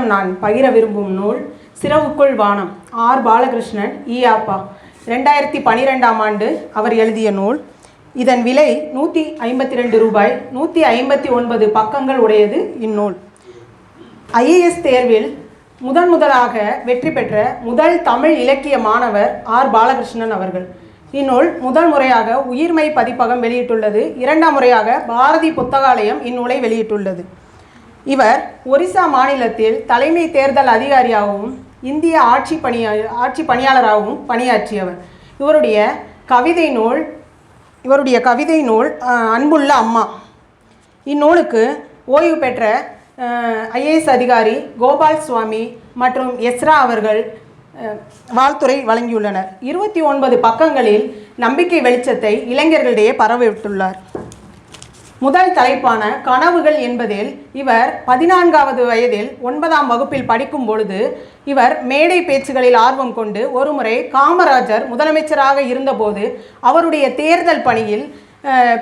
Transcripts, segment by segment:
உங்களிடம் நான் பகிர விரும்பும் நூல் சிறவுக்குள் வானம். ஆர். பாலகிருஷ்ணன் ஈயாப்பா ரெண்டாயிரத்தி பனிரெண்டாம் ஆண்டு அவர் எழுதிய நூல். இதன் விலை நூற்றி ஐம்பத்தி ரெண்டு ரூபாய். நூற்றி ஐம்பத்தி ஒன்பது பக்கங்கள் உடையது இந்நூல். ஐஏஎஸ் தேர்வில் முதன் முதலாக வெற்றி பெற்ற முதல் தமிழ் இலக்கிய மாணவர் ஆர். பாலகிருஷ்ணன் அவர்கள். இந்நூல் முதல் முறையாக உயிர்மை பதிப்பகம் வெளியிட்டுள்ளது. இரண்டாம் முறையாக பாரதி புத்தகாலயம் இந்நூலை வெளியிட்டுள்ளது. இவர் ஒரிசா மாநிலத்தில் தலைமை தேர்தல் அதிகாரியாகவும் இந்திய ஆட்சி பணியா ஆட்சி பணியாளராகவும் பணியாற்றியவர். இவருடைய கவிதை நூல் இவருடைய கவிதை நூல் அன்புள்ள அம்மா. இந்நூலுக்கு ஓய்வு பெற்ற ஐஏஎஸ் அதிகாரி கோபால் சுவாமி மற்றும் எஸ்ரா அவர்கள் வாழ்த்துறை வழங்கியுள்ளனர். இருபத்தி ஒன்பது பக்கங்களில் நம்பிக்கை வெளிச்சத்தை இளைஞர்களிடையே பரவிவிட்டுள்ளார். முதல் தலைப்பான கனவுகள் என்பதில் இவர் பதினான்காவது வயதில் ஒன்பதாம் வகுப்பில் படிக்கும் பொழுது இவர் மேடை பேச்சுகளில் ஆர்வம் கொண்டு ஒருமுறை காமராஜர் முதலமைச்சராக இருந்தபோது அவருடைய தேர்தல் பணியில்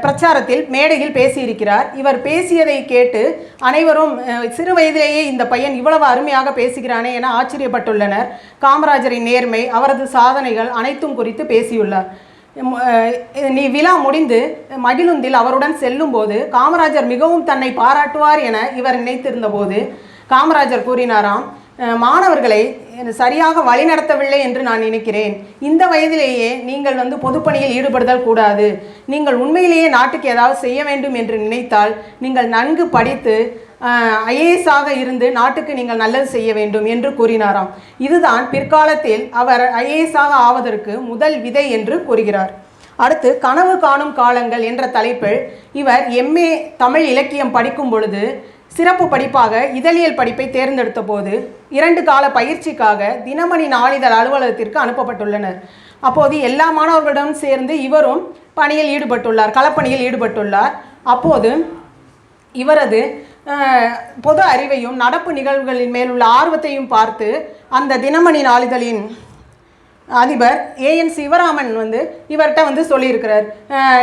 பிரச்சாரத்தில் மேடையில் பேசியிருக்கிறார். இவர் பேசியதை கேட்டு அனைவரும் சிறு வயதிலேயே இந்த பையன் இவ்வளவு அருமையாக பேசுகிறானே என ஆச்சரியப்பட்டுள்ளனர். காமராஜரின் நேர்மை அவரது சாதனைகள் அனைத்தும் குறித்து பேசியுள்ளார். நீ விழா முடிந்து மகிழுந்தில் அவருடன் செல்லும்போது காமராஜர் மிகவும் தன்னை பாராட்டுவார் என இவர் நினைத்திருந்தபோது காமராஜர் கூறினாராம் மாணவர்களை சரியாக வழிநடத்தவில்லை என்று நான் நினைக்கிறேன். இந்த வயதிலேயே நீங்கள் வந்து பொதுப்பணியில் ஈடுபடுதல் கூடாது. நீங்கள் உண்மையிலேயே நாட்டுக்கு ஏதாவது செய்ய வேண்டும் என்று நினைத்தால் நீங்கள் நன்கு படித்து ஐஏஎஸ்ஸாக இருந்து நாட்டுக்கு நீங்கள் நல்லது செய்ய வேண்டும் என்று கூறினாராம். இதுதான் பிற்காலத்தில் அவர் ஐஏஎஸ்ஸாக ஆவதற்கு முதல் விதை என்று கூறுகிறார். அடுத்து கனவு காணும் காலங்கள் என்ற தலைப்பில் இவர் எம்ஏ தமிழ் இலக்கியம் படிக்கும் பொழுது சிறப்பு படிப்பாக இதழியல் படிப்பை தேர்ந்தெடுத்த போது இரண்டு கால பயிற்சிக்காக தினமணி நாளிதழ் அலுவலகத்திற்கு அனுப்பப்பட்டுள்ளனர். அப்போது எல்லா மாணவர்களுடன் சேர்ந்து இவரும் பணியில் ஈடுபட்டுள்ளார் களப்பணியில் ஈடுபட்டுள்ளார். அப்போது இவரது பொது அறிவையும் நடப்பு நிகழ்வுகளின் மேல் உள்ள ஆர்வத்தையும் பார்த்து அந்த தினமணி நாளிதழின் அதிபர் ஏஎன் சிவராமன் வந்து இவர்கிட்ட வந்து சொல்லியிருக்கிறார்.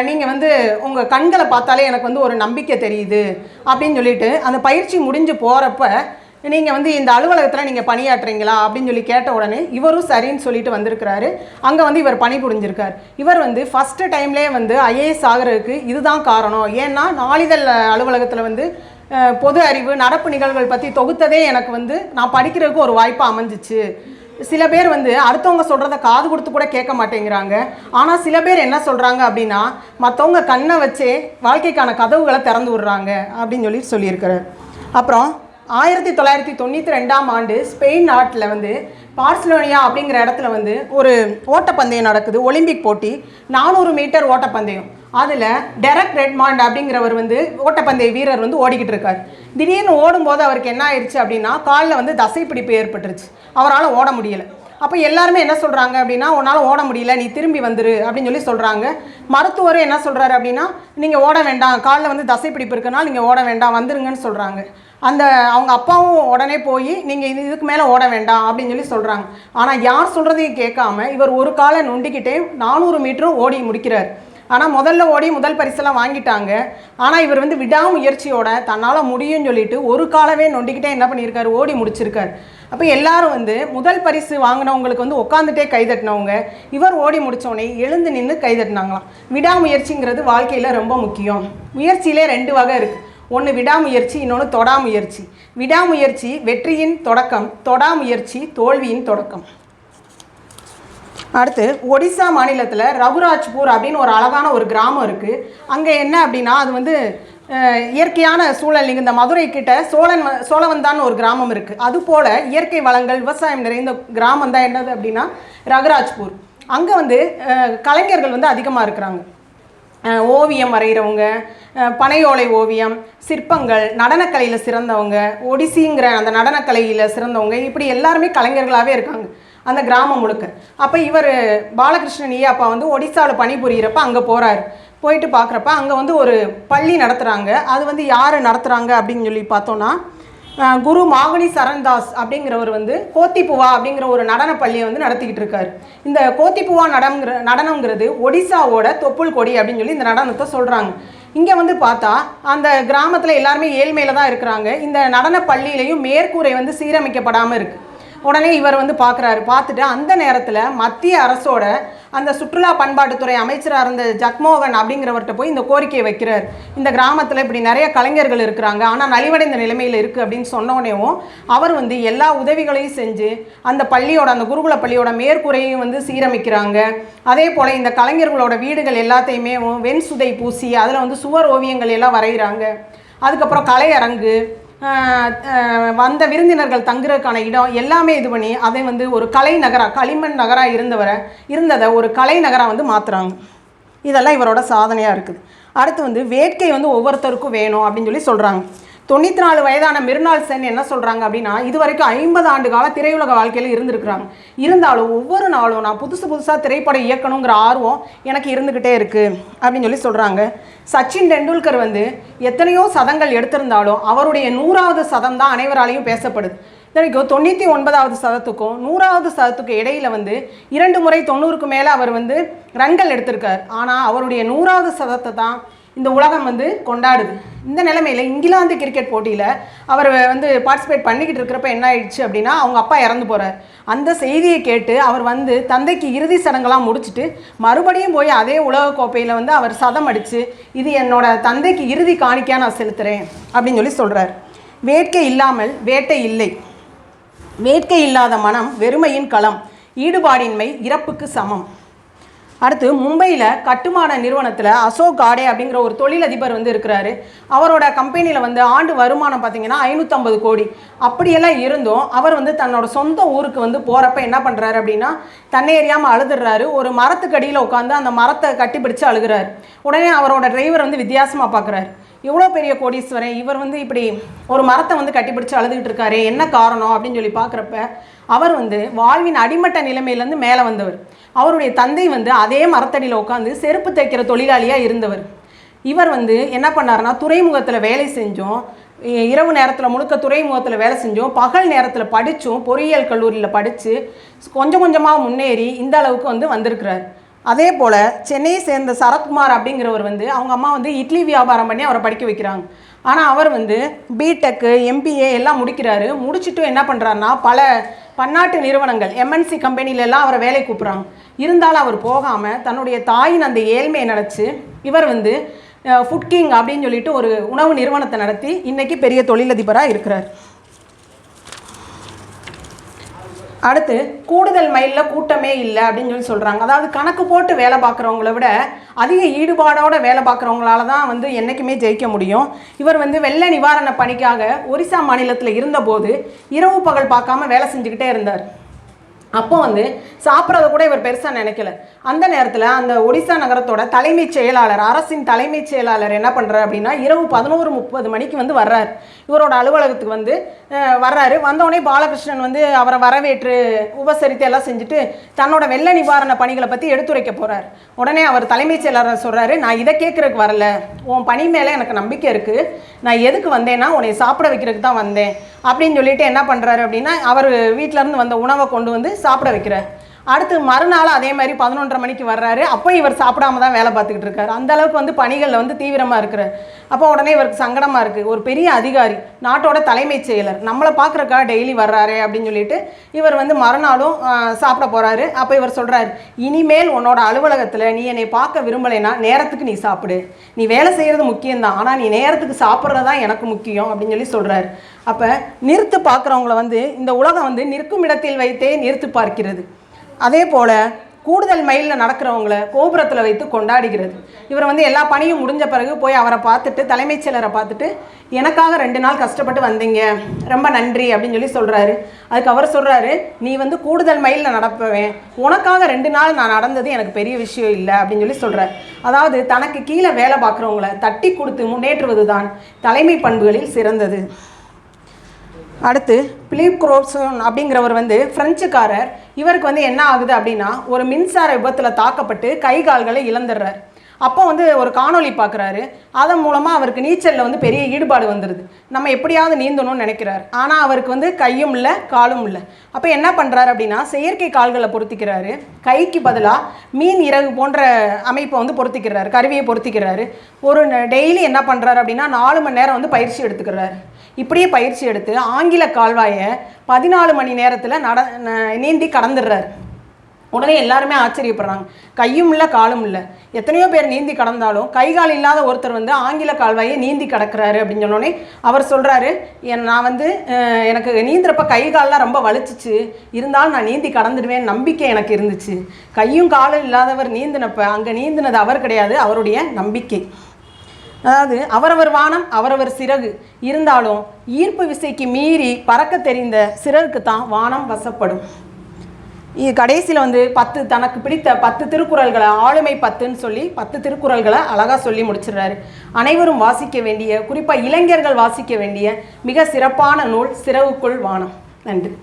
நீங்கள் வந்து உங்கள் கண்களை பார்த்தாலே எனக்கு வந்து ஒரு நம்பிக்கை தெரியுது அப்படின்னு சொல்லிட்டு அந்த பயிற்சி முடிஞ்சு போகிறப்ப நீங்கள் வந்து இந்த அலுவலகத்தில் நீங்கள் பணியாற்றுறீங்களா? அப்படின்னு சொல்லி கேட்ட உடனே இவரும் சரின்னு சொல்லிட்டு வந்திருக்கிறாரு. அங்கே வந்து இவர் பணி புரிஞ்சிருக்கார். இவர் வந்து ஃபஸ்ட்டு டைம்லேயே வந்து ஐஏஎஸ் ஆகிறதுக்கு இதுதான் காரணம். ஏன்னா நாளிதழ் அலுவலகத்தில் வந்து பொது அறிவு நடப்பு நிகழ்வுகள் பற்றி தொகுத்ததே எனக்கு வந்து நான் படிக்கிறதுக்கு ஒரு வாய்ப்பு அமைஞ்சிச்சு. சில பேர் வந்து அடுத்தவங்க சொல்கிறத காது கொடுத்து கூட கேட்க மாட்டேங்கிறாங்க. ஆனால் சில பேர் என்ன சொல்கிறாங்க அப்படின்னா மற்றவங்க கண்ணை வச்சே வாழ்க்கைக்கான கதவுகளை திறந்து விடுறாங்க அப்படின்னு சொல்லி சொல்லியிருக்கிறார். அப்புறம் ஆயிரத்தி தொள்ளாயிரத்தி தொண்ணூற்றி ரெண்டாம் ஆண்டு ஸ்பெயின் நாட்டில் வந்து பார்சிலோனியா அப்படிங்கிற இடத்துல வந்து ஒரு ஓட்டப்பந்தயம் நடக்குது. ஒலிம்பிக் போட்டி நானூறு மீட்டர் ஓட்டப்பந்தயம். அதில் டெரக் ரெட்மாண்ட் அப்படிங்கிறவர் வந்து ஓட்டப்பந்தய வீரர் வந்து ஓடிக்கிட்டு இருக்கார். திடீர்னு ஓடும்போது அவருக்கு என்ன ஆயிடுச்சு அப்படின்னா காலில் வந்து தசைப்பிடிப்பு ஏற்பட்டுருச்சு. அவரால் ஓட முடியலை. அப்போ எல்லாருமே என்ன சொல்கிறாங்க அப்படின்னா உன்னால் ஓட முடியல நீ திரும்பி வந்துரு அப்படின்னு சொல்லி சொல்கிறாங்க மருத்துவர் என்ன சொல்கிறாரு அப்படின்னா நீங்கள் ஓட வேண்டாம். காலில் வந்து தசைப்பிடிப்பு இருக்குன்னா நீங்கள் ஓட வேண்டாம். வந்துருங்கன்னு சொல்கிறாங்க அந்த அவங்க அப்பாவும் உடனே போய் நீங்கள் இது இதுக்கு மேலே ஓட வேண்டாம் அப்படின்னு சொல்லி சொல்கிறாங்க ஆனால் யார் சொல்கிறதையும் கேட்காம இவர் ஒரு காலை நொண்டிக்கிட்டே நானூறு மீட்டரும் ஓடி முடிக்கிறார். ஆனால் முதல்ல ஓடி முதல் பரிசெல்லாம் வாங்கிட்டாங்க. ஆனால் இவர் வந்து விடாமுயற்சியோட தன்னால் முடியும்னு சொல்லிட்டு ஒரு காலவே நொண்டிக்கிட்டே என்ன பண்ணியிருக்காரு? ஓடி முடிச்சிருக்காரு. அப்போ எல்லாரும் வந்து முதல் பரிசு வாங்கினவங்களுக்கு வந்து உட்காந்துட்டே கைதட்டினவங்க இவர் ஓடி முடித்தோடனே எழுந்து நின்று கைதட்டினாங்களாம் விடாமுயற்சிங்கிறது வாழ்க்கையில் ரொம்ப முக்கியம். முயற்சியிலே ரெண்டு வகை இருக்குது ஒன்று விடாமுயற்சி இன்னொன்று தொடாமுயற்சி. விடாமுயற்சி வெற்றியின் தொடக்கம் தொடாமுயற்சி தோல்வியின் தொடக்கம். அடுத்து ஒடிசா மாநிலத்தில் ரகுராஜ்பூர் அப்படின்னு ஒரு அழகான ஒரு கிராமம் இருக்குது அங்கே என்ன அப்படின்னா அது வந்து இயற்கையான சூழல் இந்த மதுரை கிட்ட சோழன் வ- சோழவந்தான்னு ஒரு கிராமம் இருக்குது அதுபோல் இயற்கை வளங்கள் விவசாயம் நிறைந்த கிராமம் தான் என்னது அப்படின்னா ரகுராஜ்பூர். அங்கே வந்து கலைஞர்கள் வந்து அதிகமாக இருக்கிறாங்க. ஓவியம் வரைகிறவங்க பனையோலை ஓவியம் சிற்பங்கள் நடனக்கலையில் சிறந்தவங்க ஒடிசிங்கிற அந்த நடனக்கலையில் சிறந்தவங்க இப்படி எல்லாருமே கலைஞர்களாகவே இருக்காங்க. அந்த கிராமம் முழுக்க. அப்போ இவர் பாலகிருஷ்ணன் ஈயாப்பா வந்து ஒடிசாவில் பணிபுரியிறப்ப அங்கே போகிறாரு போயிட்டு பார்க்குறப்ப அங்கே வந்து ஒரு பள்ளி நடத்துகிறாங்க அது வந்து யார் நடத்துகிறாங்க அப்படின்னு சொல்லி பார்த்தோன்னா குரு மாகுனி சரண்தாஸ் அப்படிங்கிறவர் வந்து கோத்திப்புவா அப்படிங்கிற ஒரு நடன பள்ளியை வந்து நடத்திக்கிட்டு இருக்காரு. இந்த கோத்திப்புவா நடம்ங்கிற நடனங்கிறது ஒடிசாவோட தொப்புள் கொடி அப்படின்னு சொல்லி இந்த நடனத்தை சொல்கிறாங்க இங்கே வந்து பார்த்தா அந்த கிராமத்தில் எல்லாருமே ஏழ்மையில் தான் இருக்கிறாங்க. இந்த நடன பள்ளியிலையும் மேற்கூரை வந்து சீரமைக்கப்படாமல் இருக்குது உடனே இவர் வந்து பார்க்குறாரு பார்த்துட்டு அந்த நேரத்தில் மத்திய அரசோட அந்த சுற்றுலா பண்பாட்டுத்துறை அமைச்சராக இருந்த ஜக்மோகன் அப்படிங்கிறவர்கிட்ட போய் இந்த கோரிக்கையை வைக்கிறார். இந்த கிராமத்தில் இப்படி நிறைய கலைஞர்கள் இருக்கிறாங்க. ஆனால் நலிவடைந்த நிலைமையில் இருக்குது அப்படின்னு சொன்னோடனேவும் அவர் வந்து எல்லா உதவிகளையும் செஞ்சு அந்த பள்ளியோட அந்த குருகுல பள்ளியோட மேற்கூரையும் வந்து சீரமைக்கிறாங்க. அதே போல் இந்த கலைஞர்களோட வீடுகள் எல்லாத்தையுமே வெண்சுதை பூசி அதில் வந்து சுவர் ஓவியங்கள் எல்லாம் வரைகிறாங்க. அதுக்கப்புறம் கலையரங்கு வந்த விருந்தினர்கள் தங்குறதுக்கான இடம் எல்லாமே இது பண்ணி அதை வந்து ஒரு கலை நகராக களிமண் நகராக இருந்தவரை இருந்ததை ஒரு கலை நகராக வந்து மாற்றுறாங்க இதெல்லாம் இவரோட சாதனையாக இருக்குது. அடுத்து வந்து வேட்கை வந்து ஒவ்வொருத்தருக்கும் வேணும் அப்படின்னு சொல்லி சொல்கிறாங்க தொண்ணூற்றி நாலு வயதான மிருனால் சென் என்ன சொல்கிறாங்க அப்படின்னா இது வரைக்கும் ஐம்பது ஆண்டு கால திரையுலக வாழ்க்கையில் இருந்திருக்கிறாங்க. இருந்தாலும் ஒவ்வொரு நாளும் நான் புதுசு புதுசாக திரைப்படம் இயக்கணுங்கிற ஆர்வம் எனக்கு இருந்துக்கிட்டே இருக்குது அப்படின்னு சொல்லி சொல்கிறாங்க சச்சின் டெண்டுல்கர் வந்து எத்தனையோ சதங்கள் எடுத்திருந்தாலும் அவருடைய நூறாவது சதம் தான் அனைவராலையும் பேசப்படுது. இத்தனைக்கும் தொண்ணூற்றி ஒன்பதாவது சதத்துக்கும் நூறாவது சதத்துக்கும் இடையில் வந்து இரண்டு முறை தொண்ணூறுக்கு மேலே அவர் வந்து ரன்கள் எடுத்திருக்கார். ஆனால் அவருடைய நூறாவது சதத்தை தான் இந்த உலகம் வந்து கொண்டாடுது. இந்த நிலைமையில் இங்கிலாந்து கிரிக்கெட் போட்டியில் அவர் வந்து பார்ட்டிசிபேட் பண்ணிக்கிட்டு இருக்கிறப்ப என்ன ஆயிடுச்சு அப்படின்னா அவங்க அப்பா இறந்து போகிறார் அந்த செய்தியை கேட்டு அவர் வந்து தந்தைக்கு இறுதி சடங்கெல்லாம் முடிச்சுட்டு மறுபடியும் போய் அதே உலக கோப்பையில் வந்து அவர் சதம் அடித்து இது என்னோட தந்தைக்கு இறுதி காணிக்கையாக நான் செலுத்துகிறேன் அப்படின்னு சொல்லி சொல்கிறார் வேட்கை இல்லாமல் வேட்டை இல்லை. வேட்கை இல்லாத மனம் வெறுமையின் களம் ஈடுபாடின்மை இறப்புக்கு சமம். அடுத்து மும்பையில் கட்டுமான நிறுவனத்தில் அசோக் காடே அப்படிங்கிற ஒரு தொழிலதிபர் வந்து இருக்கிறாரு. அவரோட கம்பெனியில் வந்து ஆண்டு வருமானம் பார்த்தீங்கன்னா ஐநூற்றம்பது கோடி. அப்படியெல்லாம் இருந்தும் அவர் வந்து தன்னோட சொந்த ஊருக்கு வந்து போகிறப்ப என்ன பண்ணுறாரு அப்படின்னா தன்னை எறியாமல் அழுதுடுறாரு ஒரு மரத்துக்கடியில் உட்காந்து அந்த மரத்தை கட்டிப்பிடிச்சு அழுகிறாரு. உடனே அவரோட டிரைவர் வந்து வித்தியாசமாக பார்க்குறாரு இவ்வளோ பெரிய கோடீஸ்வரன் இவர் வந்து இப்படி ஒரு மரத்தை வந்து கட்டிப்பிடிச்சு அழுதுகிட்டு இருக்காரு என்ன காரணம் அப்படின்னு சொல்லி பார்க்குறப்ப அவர் வந்து வாழ்வின் அடிமட்ட நிலைமையிலேருந்து மேலே வந்தவர். அவருடைய தந்தை வந்து அதே மரத்தடியில் உட்காந்து செருப்பு தைக்கிற தொழிலாளியாக இருந்தவர். இவர் வந்து என்ன பண்ணாருன்னா துறைமுகத்தில் வேலை செஞ்சோம். இரவு நேரத்தில் முழுக்க துறைமுகத்தில் வேலை செஞ்சோம். பகல் நேரத்தில் படித்தும் பொறியியல் கல்லூரியில் படித்து கொஞ்சம் கொஞ்சமாக முன்னேறி இந்த அளவுக்கு வந்து வந்திருக்கிறார். அதே போல் சென்னையை சேர்ந்த சரத்குமார் அப்படிங்கிறவர் வந்து அவங்க அம்மா வந்து இட்லி வியாபாரம் பண்ணி அவரை படிக்க வைக்கிறாங்க. ஆனால் அவர் வந்து பிடெக்கு எம்பிஏ எல்லாம் முடிக்கிறாரு. முடிச்சுட்டு என்ன பண்ணுறாருன்னா பல பன்னாட்டு நிறுவனங்கள் எம்என்சி கம்பெனிலெல்லாம் அவரை வேலை கூப்பிட்றாங்க. இருந்தாலும் அவர் போகாமல் தன்னுடைய தாயின் அந்த ஏழ்மையை நினச்சி இவர் வந்து ஃபுட் கிங் அப்படின்னு சொல்லிட்டு ஒரு உணவு நிறுவனத்தை நடத்தி இன்றைக்கி பெரிய தொழிலதிபராக இருக்கிறார். அடுத்து கூடுதல் மைலில் கூட்டமே இல்லை அப்படின்னு சொல்லி சொல்கிறாங்க அதாவது கணக்கு போட்டு வேலை பார்க்குறவங்கள விட அதிக ஈடுபாடோட வேலை பார்க்குறவங்களால தான் வந்து என்றைக்குமே ஜெயிக்க முடியும். இவர் வந்து வெள்ள நிவாரண பணிக்காக ஒரிசா மாநிலத்தில் இருந்தபோது இரவு பகல் பார்க்காம வேலை செஞ்சுக்கிட்டே இருந்தார். அப்போ வந்து சாப்பிட்றத கூட இவர் பெருசாக நினைக்கல. அந்த நேரத்தில் அந்த ஒடிசா நகரத்தோட தலைமைச் செயலாளர் அரசின் தலைமைச் செயலாளர் என்ன பண்ணுறாரு அப்படின்னா இரவு பதினோரு முப்பது மணிக்கு வந்து வர்றார். இவரோட அலுவலகத்துக்கு வந்து வர்றாரு. வந்தோடனே பாலகிருஷ்ணன் வந்து அவரை வரவேற்று உபசரித்து எல்லாம் செஞ்சுட்டு தன்னோட வெள்ள நிவாரண பணிகளை பற்றி எடுத்துரைக்க போகிறார் உடனே அவர் தலைமைச் செயலாளர் சொல்கிறாரு நான் இதை கேட்குறதுக்கு வரல. உன் பணி மேலே எனக்கு நம்பிக்கை இருக்குது நான் எதுக்கு வந்தேன்னா உன்னை சாப்பிட வைக்கிறதுக்கு தான் வந்தேன். அப்படின்னு சொல்லிட்டு என்ன பண்ணுறாரு அப்படின்னா அவர் வீட்டிலேருந்து வந்த உணவை கொண்டு வந்து சாப்பிட வைக்கிறேன் அடுத்து மறுநாள் அதே மாதிரி பதினொன்றரை மணிக்கு வர்றாரு. அப்போ இவர் சாப்பிடாம தான் வேலை பார்த்துக்கிட்டு இருக்காரு. அந்த அளவுக்கு வந்து பணிகளில் வந்து தீவிரமாக இருக்கிறார். அப்போ உடனே இவருக்கு சங்கடமாக இருக்குது ஒரு பெரிய அதிகாரி நாட்டோட தலைமைச் செயலர் நம்மளை பார்க்குறக்கா டெய்லி வர்றாரு அப்படின்னு சொல்லிட்டு இவர் வந்து மறுநாளும் சாப்பிட போகிறாரு அப்போ இவர் சொல்கிறாரு இனிமேல் உன்னோட அலுவலகத்தில் நீ என்னை பார்க்க விரும்பலைன்னா நேரத்துக்கு நீ சாப்பிடு. நீ வேலை செய்கிறது முக்கியம்தான். ஆனால் நீ நேரத்துக்கு சாப்பிட்றது தான் எனக்கு முக்கியம் அப்படின்னு சொல்லி சொல்கிறாரு அப்போ நிறுத்து பார்க்குறவங்கள வந்து இந்த உலகம் வந்து நிற்கும் இடத்தில் வைத்தே நிறுத்து பார்க்கிறது. அதே போல் கூடுதல் மைலில் நடக்கிறவங்கள கோபுரத்தில் வைத்து கொண்டாடுகிறது. இவர் வந்து எல்லா பணியும் முடிஞ்ச பிறகு போய் அவரை பார்த்துட்டு தலைமைச் செயலரை பார்த்துட்டு எனக்காக ரெண்டு நாள் கஷ்டப்பட்டு வந்தீங்க. ரொம்ப நன்றி அப்படின்னு சொல்லி சொல்கிறாரு அதுக்கு அவர் சொல்கிறாரு நீ வந்து கூடுதல் மைலில் நடப்பவேன். உனக்காக ரெண்டு நாள் நான் நடந்தது எனக்கு பெரிய விஷயம் இல்லை அப்படின்னு சொல்லி சொல்கிறார் அதாவது தனக்கு கீழே வேலை பார்க்குறவங்கள தட்டி கொடுத்து முன்னேற்றுவது தான் தலைமை பண்புகளில் சிறந்தது. அடுத்து பிலிப் குரோப்சோன் அப்படிங்கிறவர் வந்து பிரெஞ்சுக்காரர் இவருக்கு வந்து என்ன ஆகுது அப்படின்னா ஒரு மின்சார விபத்தில் தாக்கப்பட்டு கை கால்களை இழந்துடுறார். அப்போ வந்து ஒரு காணொளி பார்க்குறாரு. அதன் மூலமாக அவருக்கு நீச்சலில் வந்து பெரிய ஈடுபாடு வந்துடுது நம்ம எப்படியாவது நீந்தணும்னு நினைக்கிறார். ஆனால் அவருக்கு வந்து கையும் இல்லை காலும் இல்லை. அப்போ என்ன பண்ணுறாரு அப்படின்னா செயற்கை கால்களை பொருத்திக்கிறாரு. கைக்கு பதிலாக மீன் இறகு போன்ற அமைப்பை வந்து பொருத்திக்கிறாரு. கருவியை பொருத்திக்கிறாரு. ஒரு டெய்லி என்ன பண்ணுறாரு அப்படின்னா நாலு மணி நேரம் வந்து பயிற்சி எடுத்துக்கிறாரு. இப்படியே பயிற்சி எடுத்து ஆங்கில கால்வாயை பதினாலு மணி நேரத்தில் நட ந- நீந்தி கடந்துடுறாரு. உடனே எல்லாருமே ஆச்சரியப்படுறாங்க. கையும் இல்லை காலும் இல்லை. எத்தனையோ பேர் நீந்தி கடந்தாலும் கை கால் இல்லாத ஒருத்தர் வந்து ஆங்கில கால்வாயை நீந்தி கடக்கிறாரு அப்படின்னு சொன்னோடனே அவர் சொல்கிறாரு நான் வந்து எனக்கு நீந்துறப்ப கை கால்லாம் ரொம்ப வலிச்சிச்சு. இருந்தாலும் நான் நீந்தி கடந்துடுவேன் நம்பிக்கை எனக்கு இருந்துச்சு. கையும் காலும் இல்லாதவர் நீந்தினப்ப அங்கே நீந்தினது அவர் கிடையாது அவருடைய நம்பிக்கை. அதாவது அவரவர் வானம் அவரவர் சிறகு. இருந்தாலும் ஈர்ப்பு விசைக்கு மீறி பறக்க தெரிந்த சிறகுக்கு தான் வானம் வசப்படும். கடைசியில் வந்து பத்து தனக்கு பிடித்த பத்து திருக்குறள்களை ஆளுமை பத்துன்னு சொல்லி பத்து திருக்குறள்களை அழகாக சொல்லி முடிச்சிடுறாரு. அனைவரும் வாசிக்க வேண்டிய குறிப்பாக இளைஞர்கள் வாசிக்க வேண்டிய மிக சிறப்பான நூல் சிறகுக்குள் வானம். நன்றி.